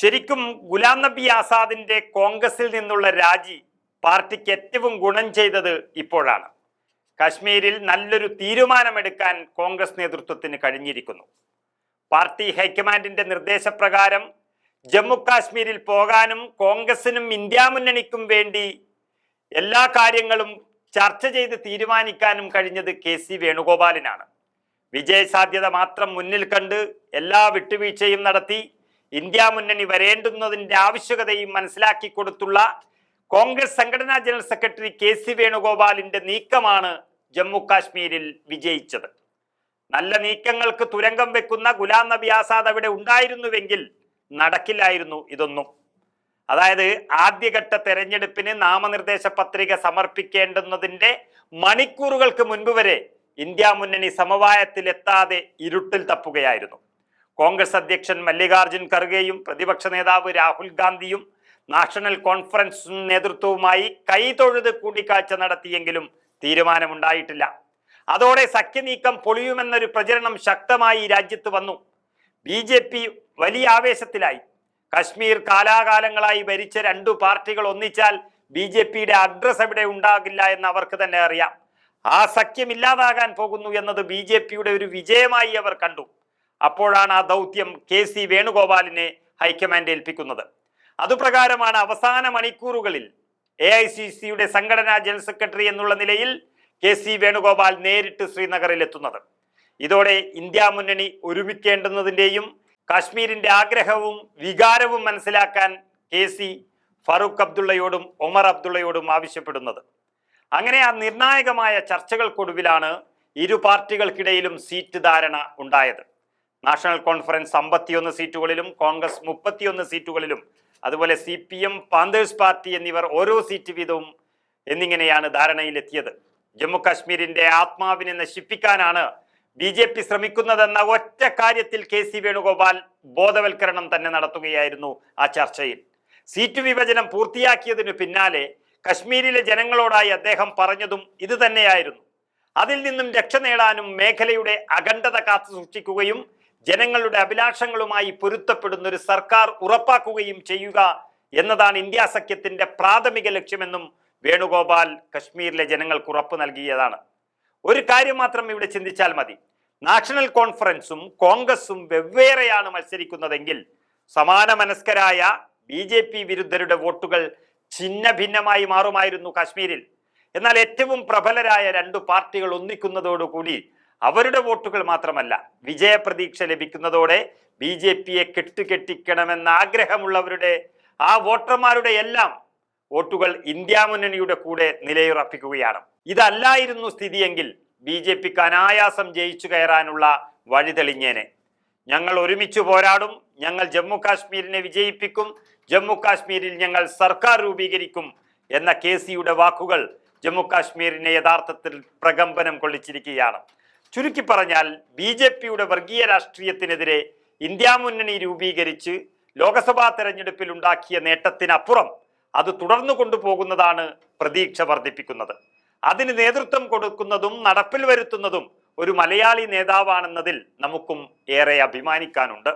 ശരിക്കും ഗുലാം നബി ആസാദിന്റെ കോൺഗ്രസിൽ നിന്നുള്ള രാജി പാർട്ടിക്ക് ഏറ്റവും ഗുണം ചെയ്തത് ഇപ്പോഴാണ്. കാശ്മീരിൽ നല്ലൊരു തീരുമാനമെടുക്കാൻ കോൺഗ്രസ് നേതൃത്വത്തിന് കഴിഞ്ഞിരിക്കുന്നു. പാർട്ടി ഹൈക്കമാൻഡിന്റെ നിർദ്ദേശപ്രകാരം ജമ്മു കാശ്മീരിൽ പോകാനും കോൺഗ്രസിനും ഇന്ത്യ മുന്നണിക്കും വേണ്ടി എല്ലാ കാര്യങ്ങളും ചർച്ച ചെയ്ത് തീരുമാനിക്കാനും കഴിഞ്ഞത് കെ സി വേണുഗോപാലിനാണ്. വിജയ സാധ്യത മാത്രം മുന്നിൽ കണ്ട് എല്ലാ വിട്ടുവീഴ്ചയും നടത്തി ഇന്ത്യ മുന്നണി വരേണ്ടുന്നതിന്റെ ആവശ്യകതയും മനസ്സിലാക്കി കൊടുത്തുള്ള കോൺഗ്രസ് സംഘടനാ ജനറൽ സെക്രട്ടറി കെ സി വേണുഗോപാലിന്റെ നീക്കമാണ് ജമ്മു കാശ്മീരിൽ വിജയിച്ചത്. നല്ല നീക്കങ്ങൾക്ക് തുരങ്കം വെക്കുന്ന ഗുലാം നബി ആസാദ് അവിടെ ഉണ്ടായിരുന്നുവെങ്കിൽ നടക്കില്ലായിരുന്നു ഇതൊന്നും. അതായത് ആദ്യഘട്ട തെരഞ്ഞെടുപ്പിന് നാമനിർദ്ദേശ പത്രിക സമർപ്പിക്കേണ്ടുന്നതിന്റെ മണിക്കൂറുകൾക്ക് മുൻപ് വരെ ഇന്ത്യ മുന്നണി സമവായത്തിലെത്താതെ ഇരുട്ടിൽ തപ്പുകയായിരുന്നു. കോൺഗ്രസ് അധ്യക്ഷൻ മല്ലികാർജുൻ ഖർഗെയും പ്രതിപക്ഷ നേതാവ് രാഹുൽ ഗാന്ധിയും നാഷണൽ കോൺഫറൻസ് നേതൃത്വവുമായി കൈതൊഴുത് കൂടിക്കാഴ്ച നടത്തിയെങ്കിലും തീരുമാനമുണ്ടായിട്ടില്ല. അതോടെ സഖ്യനീക്കം പൊളിയുമെന്നൊരു പ്രചരണം ശക്തമായി രാജ്യത്ത് വന്നു. ബി ജെ പി വലിയ ആവേശത്തിലായി. കശ്മീർ കാലാകാലങ്ങളായി ഭരിച്ച രണ്ടു പാർട്ടികൾ ഒന്നിച്ചാൽ ബി ജെ പിയുടെ അഡ്രസ് എവിടെ ഉണ്ടാകില്ല എന്ന് അവർക്ക് തന്നെ അറിയാം. ആ സഖ്യം ഇല്ലാതാകാൻ പോകുന്നു എന്നത് ബി ജെ പിയുടെ ഒരു വിജയമായി അവർ കണ്ടു. അപ്പോഴാണ് ആ ദൗത്യം കെ സി വേണുഗോപാലിനെ ഹൈക്കമാൻഡ് ഏൽപ്പിക്കുന്നത്. അതുപ്രകാരമാണ് അവസാന മണിക്കൂറുകളിൽ എ ഐ സി സിയുടെ സംഘടനാ ജനറൽ സെക്രട്ടറി എന്നുള്ള നിലയിൽ കെ സി വേണുഗോപാൽ നേരിട്ട് ശ്രീനഗറിൽ എത്തുന്നത് ഇതോടെ ഇന്ത്യ മുന്നണി ഒരുമിക്കേണ്ടുന്നതിന്റെയും കാശ്മീരിന്റെ ആഗ്രഹവും വികാരവും മനസ്സിലാക്കാൻ കെ സി ഫറൂഖ് അബ്ദുള്ളയോടും ഒമർ അബ്ദുള്ളയോടും ആവശ്യപ്പെടുന്നത്. അങ്ങനെ ആ നിർണായകമായ ചർച്ചകൾക്കൊടുവിലാണ് ഇരു പാർട്ടികൾക്കിടയിലും സീറ്റ് ധാരണ ഉണ്ടായത്. നാഷണൽ കോൺഫറൻസ് അമ്പത്തിയൊന്ന് സീറ്റുകളിലും കോൺഗ്രസ് മുപ്പത്തിയൊന്ന് സീറ്റുകളിലും അതുപോലെ C P M Panthers party എന്നിവർ ഓരോ സീറ്റ് വീതവും എന്നിങ്ങനെയാണ് ധാരണയിലെത്തിയത്. ജമ്മു കാശ്മീരിന്റെ ആത്മാവിനെ നശിപ്പിക്കാനാണ് ബി ജെ പി ശ്രമിക്കുന്നതെന്ന ഒറ്റ കാര്യത്തിൽ കെ സി വേണുഗോപാൽ ബോധവൽക്കരണം തന്നെ നടത്തുകയായിരുന്നു ആ ചർച്ചയിൽ. സീറ്റ് വിഭജനം പൂർത്തിയാക്കിയതിനു പിന്നാലെ കശ്മീരിലെ ജനങ്ങളോടായി അദ്ദേഹം പറഞ്ഞതും ഇത് തന്നെയായിരുന്നു അതിൽ നിന്നും രക്ഷ നേടാനും മേഖലയുടെ അഖണ്ഡത കാത്തു സൂക്ഷിക്കുകയും ജനങ്ങളുടെ അഭിലാഷങ്ങളുമായി പൊരുത്തപ്പെടുന്ന ഒരു സർക്കാർ ഉറപ്പാക്കുകയും ചെയ്യുക എന്നതാണ് ഇന്ത്യ സഖ്യത്തിന്റെ പ്രാഥമിക ലക്ഷ്യമെന്നും വേണുഗോപാൽ കശ്മീരിലെ ജനങ്ങൾക്ക് ഉറപ്പ് നൽകിയതാണ്. ഒരു കാര്യം മാത്രം ഇവിടെ ചിന്തിച്ചാൽ മതി. നാഷണൽ കോൺഫറൻസും കോൺഗ്രസും വെവ്വേറെയാണ് മത്സരിക്കുന്നതെങ്കിൽ സമാന മനസ്കരായ ബി ജെ പി വിരുദ്ധരുടെ വോട്ടുകൾ ഛിന്ന ഭിന്നമായി മാറുമായിരുന്നു കാശ്മീരിൽ. എന്നാൽ ഏറ്റവും പ്രബലരായ രണ്ടു പാർട്ടികൾ ഒന്നിക്കുന്നതോടുകൂടി അവരുടെ വോട്ടുകൾ മാത്രമല്ല വിജയപ്രതീക്ഷ ലഭിക്കുന്നതോടെ ബി ജെ പിയെ കെട്ടുകെട്ടിക്കണമെന്ന ആഗ്രഹമുള്ളവരുടെ ആ വോട്ടർമാരുടെ എല്ലാം വോട്ടുകൾ ഇന്ത്യ മുന്നണിയുടെ കൂടെ നിലയുറപ്പിക്കുകയാണ്. ഇതല്ലായിരുന്നു സ്ഥിതിയെങ്കിൽ ബി ജെ പിക്ക് അനായാസം ജയിച്ചു കയറാനുള്ള വഴി തെളിഞ്ഞേനെ ഞങ്ങൾ ഒരുമിച്ച് പോരാടും ഞങ്ങൾ ജമ്മു കാശ്മീരിനെ വിജയിപ്പിക്കും ജമ്മു കാശ്മീരിൽ ഞങ്ങൾ സർക്കാർ രൂപീകരിക്കും എന്ന കെ സിയുടെ വാക്കുകൾ ജമ്മു കാശ്മീരിനെ യഥാർത്ഥത്തിൽ പ്രകമ്പനം കൊള്ളിച്ചിരിക്കുകയാണ്. ചുരുക്കി പറഞ്ഞാൽ ബി ജെ പിയുടെ വർഗീയ രാഷ്ട്രീയത്തിനെതിരെ ഇന്ത്യ മുന്നണി രൂപീകരിച്ച് ലോക്സഭാ തെരഞ്ഞെടുപ്പിൽ ഉണ്ടാക്കിയ നേട്ടത്തിനപ്പുറം അത് തുടർന്നു കൊണ്ടുപോകുന്നതാണ് പ്രതീക്ഷ വർദ്ധിപ്പിക്കുന്നത്. അതിന് നേതൃത്വം കൊടുക്കുന്നതും നടപ്പിൽ വരുത്തുന്നതും ഒരു മലയാളി നേതാവാണെന്നതിൽ നമുക്കും ഏറെ അഭിമാനിക്കാനുണ്ട്.